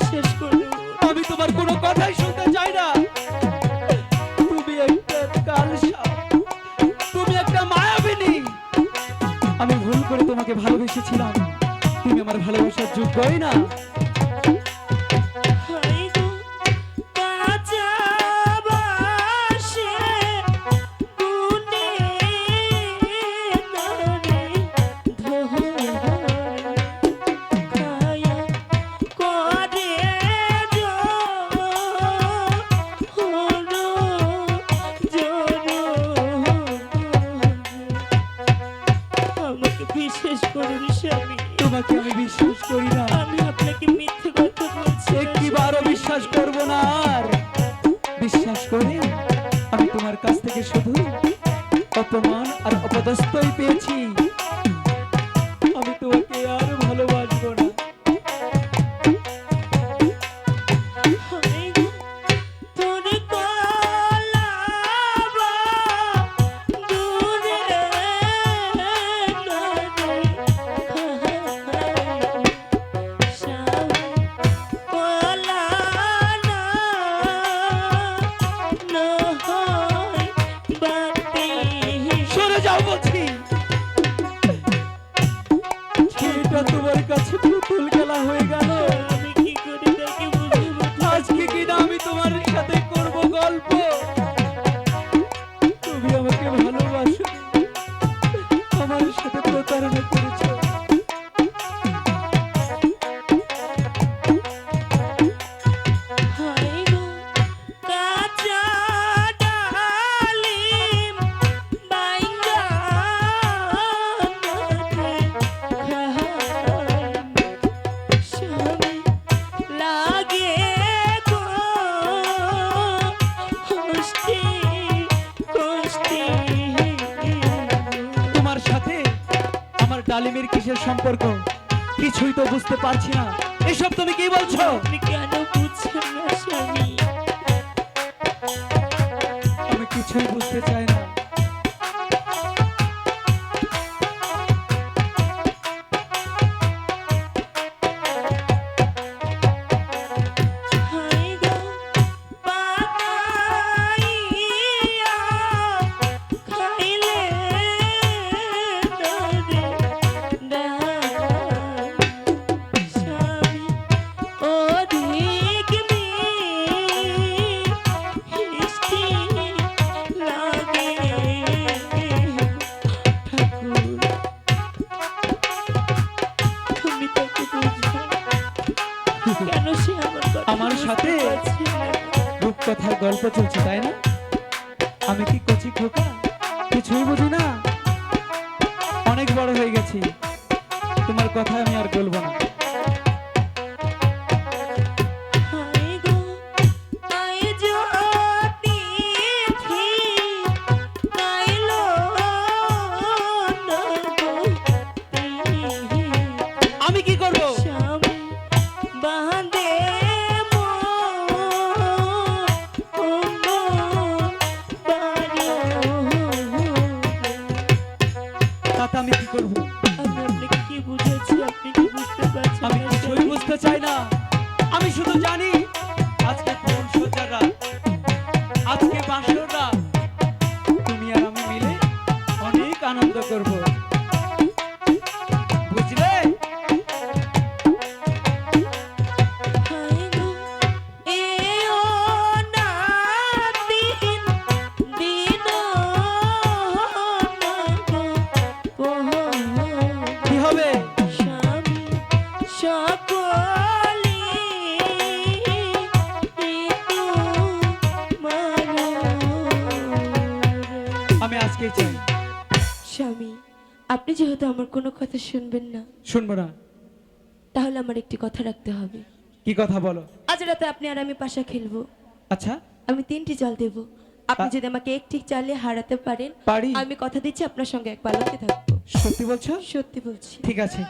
বিশ্বাস করো আমি তোমার কোনো কথাই শুনতে চাই না। তুমি একটা কালসা তুমি একটা মায়াবিনী। আমি ভুল করে তোমাকে ভালোবেসেছিলাম। তুমি আমার ভালোবাসার যোগ্যই না। আমাকে বিশ্বাস করি স্বামী। তোমাকে আমি বিশ্বাস করি না। আমি আপনাকে মিথ্যে কথা বলছি একটিবারও বিশ্বাস করব না আর? বিশ্বাস করে আমি তোমার কাছ থেকে শুধু অপমান আর অপদস্থই পেয়েছি। সাথে ডালিমের কিসের সম্পর্ক? কিছুই তো বুঝতে পারছি না। এসব তুমি কি বলছো? আপনি কেন বুঝছেন না স্বামী? আমি কিছুই বুঝতে চাই না। সাথে? রূপকথার গল্প চলছে, তাই না? আমি কি কচি খোকা? কিছুই বুঝি না? অনেক বড় হয়ে গেছি। তোমার কথা আমি আর বলব না। চাই না। আমি শুধু জানি আজকে কোন সজ্জার আজকে বাসর রাত। তুমি আর আমি মিলে অনেক আনন্দ করব। বুঝলে? কি হবে? সকলি স্বামী আপনি যেহেতু আমার কোনো কথা শুনবেন না শুনব না। তাহলে আমার একটি কথা রাখতে হবে। কি কথা বলো? আজ রাতে আপনি আর আমি পাশা খেলব। আচ্ছা। আমি তিনটি জল দেব। আপনি যদি আমাকে একটি চালে হারাতে পারেন পারি। আমি কথা দিচ্ছি আপনার সঙ্গে এক পালকে থাকব সত্যি বলছো? সত্যি বলছি। ঠিক আছে।